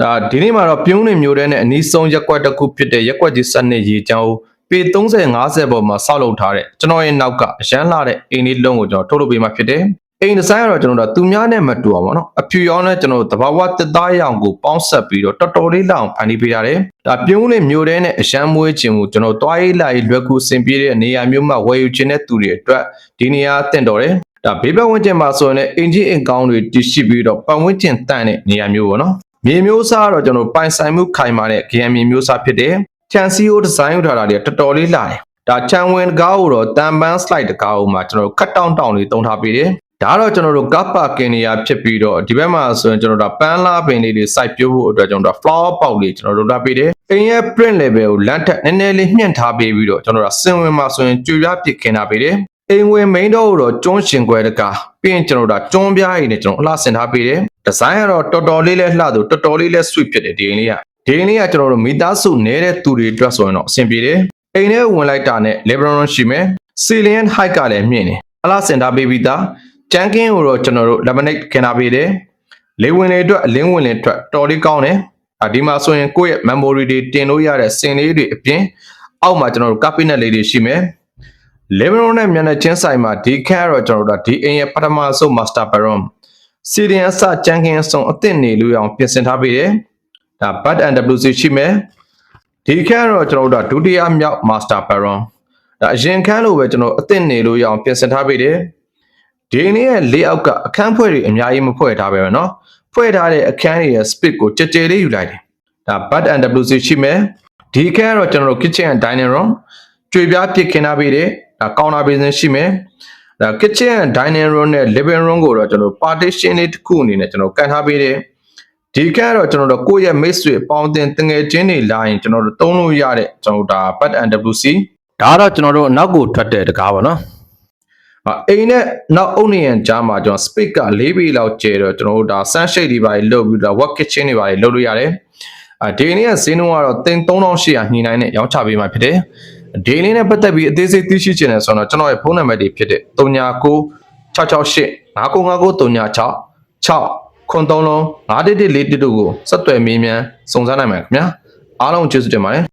ဒါဒီနေ့မှာတော့ပြုံးနေမျိုးတဲ့နဲ့အနီးဆုံးရက်ကွက်တစ်ခုဖြစ်တဲ့ရက်ကွက်ကြီးစနစ်ရေချောင်းကိုပေ30 50ပေါ်မှာဆောက်လုပ်ထားတဲ့ကျွန်တော်ရဲ့နောက်ကအရန်လာတဲ့အိမ်လေးလုံးကိုကျွန်တော်ထုတ်လုပ်ပေးမှဖြစ်တယ်အိမ်ဒီဇိုင်းကတော့ကျွန်တော်တို့သူများနဲ့မတူအောင်ပေါ့နော်အဖြူရောင်းနဲ့ကျွန်တော်တို့တဘာဝတစ်သားရောင်ကိုပေါင်းဆက်ပြီးတော့တော်တော်လေးလောက်ဖန်တီးပေးရတယ်ဒါပြုံးနေမျိုးတဲ့နဲ့အရန်မွေးခြင်းကိုကျွန်တော်တွားရေးလာရေးလွယ်ကူအဆင်ပြေတဲ့နေရာမျိုးမှာဝယ်ယူခြင်းတဲ့သူတွေအတွက်ဒီနေရာတင့်တော်တယ်ဒါဘေးဘက်ဝန်းကျင်မှာဆိုရင်လည်းအင်ဂျင်အင်ကောင်းတွေတည်ရှိပြီးတော့ပတ်ဝန်းကျင်တန့်တဲ့နေရာမျိုးပေါ့နော် မြေမျိုးစားကတော့ကျွန်တော်ပိုင်ဆိုင်မှုခိုင်မာတဲ့ GM မြေမျိုးစားဖြစ်တယ်။ချန်စီယိုဒီဇိုင်းယူထားတာတွေတော်တော်လေးလာတယ်။ဒါချန်ဝင်တကားကိုတော့တန်ပန်း slide တကားကိုမှကျွန်တော်ကတ်တောင်းတောင်းလေးတုံးထားပေးတယ်။ဒါကတော့ကျွန်တော်တို့ကပ်ပါကင်နေရဖြစ်ပြီးတော့ဒီဘက်မှာဆိုရင်ကျွန်တော်တို့ပန်းလာပင်လေးတွေစိုက်ပျိုးဖို့အတွက်ကျွန်တော်တို့ flower ပေါက်လေးကျွန်တော်တို့လုပ်ပေးတယ်။အိမ်ရဲ့ print level ကိုလမ်းထက်နည်းနည်းလေးမြင့်ထားပေးပြီးတော့ကျွန်တော်တို့စင်ဝင်မှာဆိုရင်ကြွေပြပစ်ခင်းထားပေးတယ်။ အိမ်ဝင် main door ကိုတော့ကျွန်းရှင်ခွဲတကားပြီးရင်ကျွန်တော်တို့ကျွန်းပြားရည်နဲ့ကျွန်တော်အလှဆင်ထားပေးတယ်။ design ကတော့တော်တော်လေးလဲလှသူတော်တော်လေးလဲ sweet ဖြစ်တယ်ဒီအိမ်လေးကဒီအိမ်လေးကကျွန်တော်တို့မိသားစုနေတဲ့သူတွေအတွက်ဆိုရင်တော့အဆင်ပြေတယ်အိမ်ထဲဝင်လိုက်တာနဲ့ Lebron ရှိမယ် Ceiling height ကလည်းမြင့်တယ်အလားစင်တာပေးပြီးသားကြမ်းကင်းကိုတော့ကျွန်တော်တို့ lemonade ခင်းထားပေးတယ်လေဝင်လေအတွက်အလင်းဝင်လေအတွက်တော်လေးကောင်းတယ်အဒီမှာဆိုရင်ကိုယ့်ရဲ့ memory တွေတင်လို့ရတဲ့စင်လေးတွေအပြင်အောက်မှာကျွန်တော်တို့ cabinet လေးတွေရှိမယ် Lebron နဲ့မျက်နှာချင်းဆိုင်မှာဒီခန့်ကတော့ကျွန်တော်တို့ကဒီအိမ်ရဲ့ပထမဆုံး master bedroom စီဒီယန်အစကြမ်းခင်းအစုံအသင့်နေလို့ရအောင်ပြင်ဆင်ထားပေးတယ်။ဒါ bud and WC ရှိမယ်။ဒီခန်းကတော့ကျွန်တော်တို့ကဒုတိယမြောက် master baron ။ဒါအရင်ခန်းလိုပဲကျွန်တော်အသင့်နေလို့ရအောင်ပြင်ဆင်ထားပေးတယ်။ဒီနေ့ရဲ့ layout ကအခန်းဖွဲ့တွေအများကြီးမဖွဲ့ထားပဲပဲเนาะ။ဖွဲ့ထားတဲ့အခန်းတွေရဲ့ space ကိုကြဲကြဲလေးယူလိုက်တယ်။ဒါ bud and WC ရှိမယ်။ဒီခန်းကတော့ကျွန်တော်တို့ kitchen and dining room ကြွေပြားဖြစ်ခင်းထားပေးတယ်။ ဒါ counter basin ရှိမယ်။ဒါ kitchen and dining room နဲ့ living room ကိုတော့ကျွန်တော် partition လေးတစ်ခုအနေနဲ့ကျွန်တော်ကန်ထားပေးတယ်ဒီကကတော့ကျွန်တော်တို့ကိုယ့်ရဲ့မိတ်ဆွေအပေါင်းအသင်းတငယ်ချင်းတွေလာရင်ကျွန်တော်တို့သုံးလို့ရတဲ့ကျွန်တော်တို့ဒါ bud and WC ဒါကတော့ကျွန်တော်တို့အနောက်ကိုထွက်တဲ့တကားပါနော်အအိမ်နဲ့နောက်အုပ်နေရန်ကြားမှာကျွန်တော် space က၄ပေလောက်ကျဲတော့ကျွန်တော်တို့ဒါ sunshade တွေပါလုပ်ပြီးတော့ work kitchen တွေပါလုပ်လို့ရတယ်အဒီနေ့ကဈေးနှုန်းကတော့တင်3800ညှိနှိုင်းနဲ့ရောင်းချပေးမှာဖြစ်တယ် ဒီလေးနဲ့ပတ်သက်ပြီးအသေးစိတ်သိရှိချင်တယ်ဆိုတော့ကျွန်တော်ရဲ့ဖုန်းနံပါတ်တွေဖြစ်တဲ့39 668 9993 6ခွန်3လုံး91142တို့ကိုဆက်သွယ်မေးမြန်းစုံစမ်းနိုင်ပါခင်ဗျာအားလုံးကျေးဇူးတင်ပါတယ်